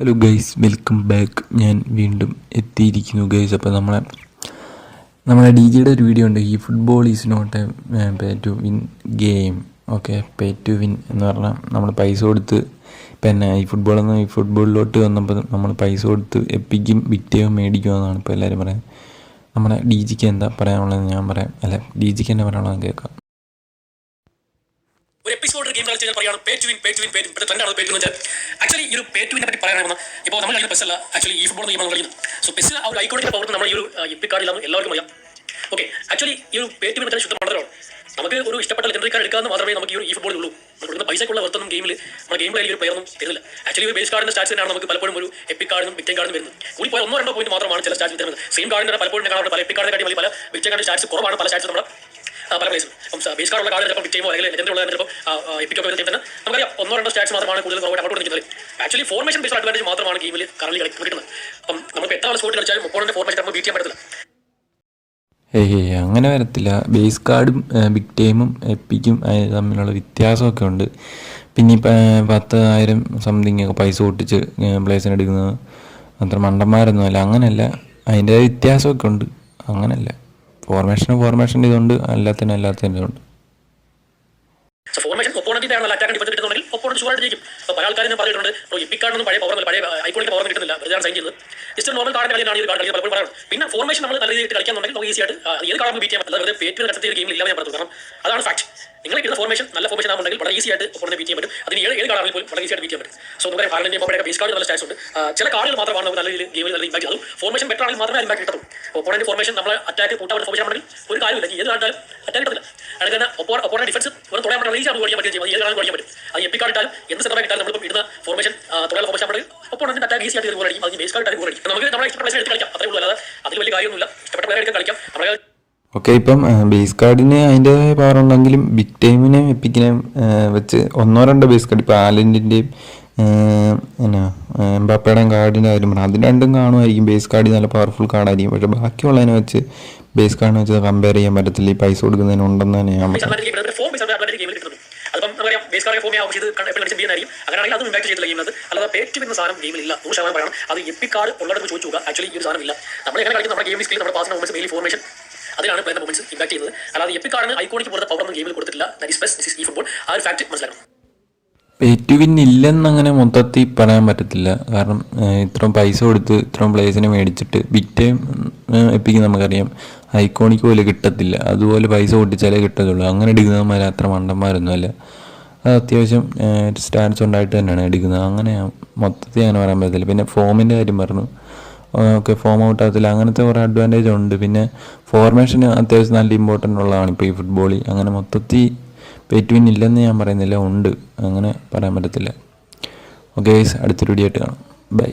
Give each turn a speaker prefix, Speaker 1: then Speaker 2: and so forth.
Speaker 1: Hello guys welcome back ഞാൻ വീണ്ടും എത്തിയിരിക്കുന്നു ഗൈസ് അപ്പോൾ നമ്മളെ നമ്മളെ ഡി ജിയുടെ ഒരു വീഡിയോ ഉണ്ട്. ഈ football is not a pay to win game okay pay to win എന്ന് പറഞ്ഞാൽ നമ്മൾ പൈസ കൊടുത്ത് പിന്നെ ഈ ഫുട്ബോൾ എന്ന ഈ ഫുട്ബോളിലോട്ട് വന്നപ്പോൾ നമ്മൾ പൈസ കൊടുത്ത് എപ്പിക്കും വിറ്റയും മേടിക്കും എന്നാണ് ഇപ്പോൾ എല്ലാവരും പറയുന്നത്. നമ്മുടെ ഡി ജിക്ക് എന്താ പറയാനുള്ളത് ഞാൻ പറയാം. അല്ല ഡി ജിക്ക് എന്നെ പറയാനുള്ളത് കേൾക്കാം.
Speaker 2: ഒരു എപ്പിസോഡ് ഗെയിം കളിച്ച് പറയാണ് pay to win pay to win pay to pay to വെച്ചാൽ ആക്ച്വലി ഈ ഒരു പേ ടു വിനെ പറ്റി പറയാനാണ് ഇപ്പോൾ നമ്മൾ കളിക്കുന്ന പെസ്സല്ല ആക്ച്വലി ഈ ഫുട്ബോൾ ഗെയിമാണ് കളിക്കുന്നത്. സോ പെസ് ആ ഒരു ഐക്കോണിന്റെ പവർ നമ്മൾ ഈ ഒരു എപ്പി കാർഡിലാണ് എല്ലാവർക്കും അറിയാം. ഓക്കെ ആക്ച്വലി ഈ ഒരു പേ ടു വിൻ വെച്ചാൽ ശുദ്ധ പണ്ടതാണ് നമുക്ക് ഒരു ഇഷ്ടപ്പെട്ട ലെജൻഡറി കാർഡ് എടുക്കാമെന്ന് മാത്രമേ നമുക്ക് ഈ ഒരു ഈ ഫുട്ബോളിൽ ഉള്ളൂ കൊടുക്കുന്ന പൈസക്കുള്ള വർത്തൊന്നും ഗെയിമിൽ നമ്മുടെ ഗെയിം പ്ലേയിൽ ഒരു പേരൊന്നും തരുന്നില്ല. ആക്ച്വലി ഒരു ബേസ് കാർഡിന്റെ സ്റ്റാറ്റ്സ് തന്നെയാണ് നമുക്ക് പലപ്പോഴും ഒരു എപ്പി കാർഡിനും വിക്ടം കാർഡും വരുന്നത്. കൂടി പോയ ഒന്നോ രണ്ടോ പോയിന്റ് മാത്രമാണ് ചില സ്റ്റാറ്റ്സ് തരുന്നത് സെയിം കാർഡിന്റെ പലപ്പോഴും കാണാൻ പല എപ്പി കാർഡിനെ കാട്ടി പല വിക്ടം കാർഡിന്റെ സ്റ്റാറ്റ്സ് കുറവാണ് പല സ്റ്റാറ്റ്സ് നമ്മുടെ പല പ്ലേസും ബേസ് കാർഡുള്ള കാർഡ് ചിലപ്പോൾ ചെയ്യുമ്പോൾ അല്ലെങ്കിൽ ലെജൻഡറി ഉള്ള ചിലപ്പോൾ എപ്പിക്കൊക്കെ വരുന്ന തന്നെ. നമുക്കറിയാം ഒന്നോ രണ്ടോ സ്റ്റാറ്റ്സ് മാത്രമാണ് കൂടുതൽ കുറവായിട്ട് അങ്ങോട്ട് ആക്ച്വലി ഫോർമേഷൻ ബേസ് അഡ്വാന്റേജ് മാത്രമാണ് ഗെയിമിൽ കറലി കിട്ടുന്നത്. അപ്പം നമുക്ക് എത്ര സ്കോട്ട് കളിച്ചാലും ഒപ്പോണന്റെ ഫോർമേഷൻ നമുക്ക് ബീറ്റ് ചെയ്യാൻ പറ്റത്തില്ല.
Speaker 1: ഏയ് അങ്ങനെ വരത്തില്ല. ബേസ് കാർഡും ബിഗ് ടൈമും എപ്പിക്കും തമ്മിലുള്ള വ്യത്യാസമൊക്കെ ഉണ്ട്. പിന്നെ ഇപ്പം പത്ത് ആയിരം സംതിങ് ഒക്കെ പൈസ ഒട്ടിച്ച് പ്ലേസിന് എടുക്കുന്നത്. അത്ര മണ്ടന്മാരൊന്നും അല്ല. അങ്ങനെയല്ല. അതിന്റെ വ്യത്യാസമൊക്കെ ഉണ്ട്. അങ്ങനെയല്ല. ഫോർമേഷന് ഫോർമേഷന്റെ ഇതുണ്ട് അല്ലാത്തതിന് അല്ലാത്തതിന്റെ ഇതുണ്ട്
Speaker 2: ഫോർമേഷൻ ഒപ്പോണന്റിന്റെ ആണ് അറ്റാക്ക് ഡിഫൻസ് കിട്ടുന്നുണ്ടെങ്കിൽ ഒപ്പോണന്റ് ഷുവറായിട്ട് ജയിക്കും. അപ്പോൾ പല ആൾക്കാരും പറഞ്ഞിട്ടുണ്ട് ഇപ്പോൾ എപ്പിക്കാർഡൊന്നും പഴയ പവർ പഴയ ഐക്കോണിന്റെ പവർ കിട്ടുന്നില്ല വെറുതെ സൈൻ ചെയ്യുന്നത് ജസ്റ്റ് നോർമൽ കാർഡിന്റെ കളിയാണ് ഈ കാർഡ് പലപ്പോഴും പറയുന്നത് പിന്നെ ഫോർമേഷൻ നമ്മൾ നല്ല രീതിയിൽ കളിക്കാന്നുണ്ടെങ്കിൽ നമുക്ക് ഈസി ആയിട്ട് ഏത് കാർഡ് ബീറ്റ് ചെയ്യാൻ പറ്റില്ല വെറുതെ പേറ്റ് കടത്തി ഗെയിമിൽ ഇല്ലാതെ ഞാൻ പറഞ്ഞു കാരണം അതാണ് ഫാക്ട് നിങ്ങൾ കിട്ടുന്ന ഫോർമേഷൻ നല്ല ഫോർമേഷൻ ആണെന്നുണ്ടെങ്കിൽ വളരെ ഈസി ആയിട്ട് ഒപ്പോണന്റ് ബീറ്റ് ചെയ്യാൻ പറ്റും. അതിന് ഏത് ഏത് കാർഡാണെങ്കിൽ പോലും വളരെ ഈസി ആയിട്ട് ബീറ്റ് ചെയ്യാൻ പറ്റും. സോ നമുക്ക് ഹാലൻഡിന്റെ മൊബൈലൊക്കെ ബേസ് കാർഡ് നല്ല സ്റ്റാറ്റ്സ് ഉണ്ട്. ചില കാർഡുകൾ മാത്രമാണ് നമുക്ക് നല്ല രീതിയിൽ ഗെയിമിൽ നല്ല ഇമ്പാക്ട് അതും ഫോർമേഷൻ ബെറ്റർ ആണെങ്കിൽ മാത്രമേ ഇമ്പാക്ട് കിട്ടുള്ളൂ ഒപ്പോണന്റ് ഫോർമേഷൻ നമ്മൾ അറ്റാക്ക് കൂട്ടാവുന്ന ഫോർമേഷൻ ആണെങ്കിൽ ഒരു കാര്യമില്ല ഏത് കാർഡാലും അറ്റാക്ക് കിട്ടില്ല അതുകൊണ്ട് ഒപ്പോടെ ഡിഫൻസ് ഒരു തുടയാൻ പറ്റുന്ന ഈസി ആയിട്ട് പഠിക്കാൻ പറ്റും ഏത് കാർഡും പഠിക്കാൻ പറ്റും? അത് എപ്പി കാർഡ് ഇട്ടാലും എന്ത് സെറ്റപ്പ് ഇട്ടാലും നമ്മളിപ്പോൾ ഇടുന്ന ഫോർമേഷൻ തുടയാൻ ഫോർമേഷൻ ആണെങ്കിൽ ഒപ്പോണന്റ് അറ്റാക്ക് ഈസി ആയിട്ട് ഗോൾ അതിന് ബേസ് കാർഡ് ഇട്ടാലും അടിക്കും. നമുക്ക് നമ്മുടെ ഇഷ്ടപ്പെട്ട പ്ലേസ് എടുത്ത് കളിക്കാം. അത്രേ ഉള്ളൂ. അല്ലാതെ അതിൽ വലിയ കാര്യമൊന്നുമില്ല. ഇഷ്ടപ്പെട്ട പ്ലെയർ എടുക്കാൻ കളിക്കാം. നമ്മുടെ
Speaker 1: ഓക്കെ ഇപ്പം ബേസ് കാർഡിന് അതിന്റെതായ പവർ ഉണ്ടെങ്കിലും ബിഗ് ടൈമിനെയും എപ്പിക്കിനെയും വെച്ച് ഒന്നോ രണ്ടോ ബേസ് കാർഡ് ഇപ്പോൾ ആലന്റിന്റെയും എന്നാ എംബാപ്പയുടെയും കാർഡിന്റെ കാര്യം പറഞ്ഞു രണ്ടും കാണുമായിരിക്കും. ബേസ് കാർഡ് നല്ല പവർഫുൾ കാർഡായിരിക്കും പക്ഷേ ബാക്കിയുള്ളതിനെ വെച്ച് ബേസ് കാർഡിനെ വെച്ച് കമ്പയർ ചെയ്യാൻ പറ്റത്തില്ല. ഈ പൈസ കൊടുക്കുന്നതിനുണ്ടെന്ന് തന്നെ ഞാൻ
Speaker 2: അതിപ്പം നമുക്കറിയാം ബേസ് കാർഡ് ഫോം ആവശ്യം ഇത് എപ്പോഴും കളിച്ച് ചെയ്യാനായിരിക്കും അങ്ങനെയാണെങ്കിൽ അതും ഇമ്പാക്ട് ചെയ്തില്ല ഗെയിമിനകത്ത് അല്ലാതെ പേറ്റ് വരുന്ന സാധനം ഗെയിമിൽ ഇല്ല നൂറ് ശതമാനം പറയണം. അത് എപ്പി കാർഡ് ഉള്ളിടത്ത് ചോദിച്ചു നോക്കുക. ആക്ച്വലി ഈ ഒരു സാധനം ഇല്ല. നമ്മൾ എങ്ങനെ കളിക്കും? നമ്മുടെ ഗെയിം സ്കിൽ നമ്മുടെ മെയിലി ഫോർമേഷൻ അതിലാണ് ഇമ്പാക്ട് ചെയ്യുന്നത്. അല്ലാതെ എപ്പി കാർഡിന് ഐക്കോണിക്ക് പോലത്തെ പവർ ഒന്നും ഗെയിമിൽ കൊടുത്തിട്ടില്ല. ദാറ്റ് ഇസ് ബെസ്റ്റ് ഈ ഫുട്ബോൾ ആ ഒരു ഫാക്ട് മനസ്സിലാക്കണം.
Speaker 1: പേറ്റുവിൻ ഇല്ലെന്നങ്ങനെ മൊത്തത്തിൽ പറയാൻ പറ്റത്തില്ല. കാരണം ഇത്രയും പൈസ കൊടുത്ത് ഇത്രയും പ്ലേസിനെ മേടിച്ചിട്ട് ബിറ്റേം എപ്പിക്ക് നമുക്കറിയാം. ഐക്കോണിക്ക് പോലെ കിട്ടത്തില്ല. അതുപോലെ പൈസ പൊട്ടിച്ചാലേ കിട്ടത്തുള്ളൂ. അങ്ങനെ എടുക്കുന്നവന്മാർ അത്ര മണ്ടന്മാരൊന്നും അല്ല. അത് അത്യാവശ്യം സ്റ്റാൻസ് ഉണ്ടായിട്ട് തന്നെയാണ് എടുക്കുന്നത്. അങ്ങനെ മൊത്തത്തിൽ അങ്ങനെ പറയാൻ പറ്റത്തില്ല. പിന്നെ ഫോമിന്റെ കാര്യം പറഞ്ഞു. ഓക്കെ ഫോം ഔട്ട് ആകത്തില്ല അങ്ങനത്തെ കുറേ അഡ്വാന്റേജ് ഉണ്ട്. പിന്നെ ഫോർമേഷന് അത്യാവശ്യം നല്ല ഇമ്പോർട്ടന്റ് ഉള്ളതാണ് ഇപ്പോൾ ഈ ഫുട്ബോളിൽ അങ്ങനെ മൊത്തത്തിൽ പേറ്റുവിൻ ഇല്ലെന്ന് ഞാൻ പറയുന്നില്ല. ഉണ്ട്. അങ്ങനെ പറയാൻ പറ്റത്തില്ല. ഓക്കെ ഗൈസ് അടുത്തൊരു വീഡിയോ ആയിട്ട് കാണാം. ബൈ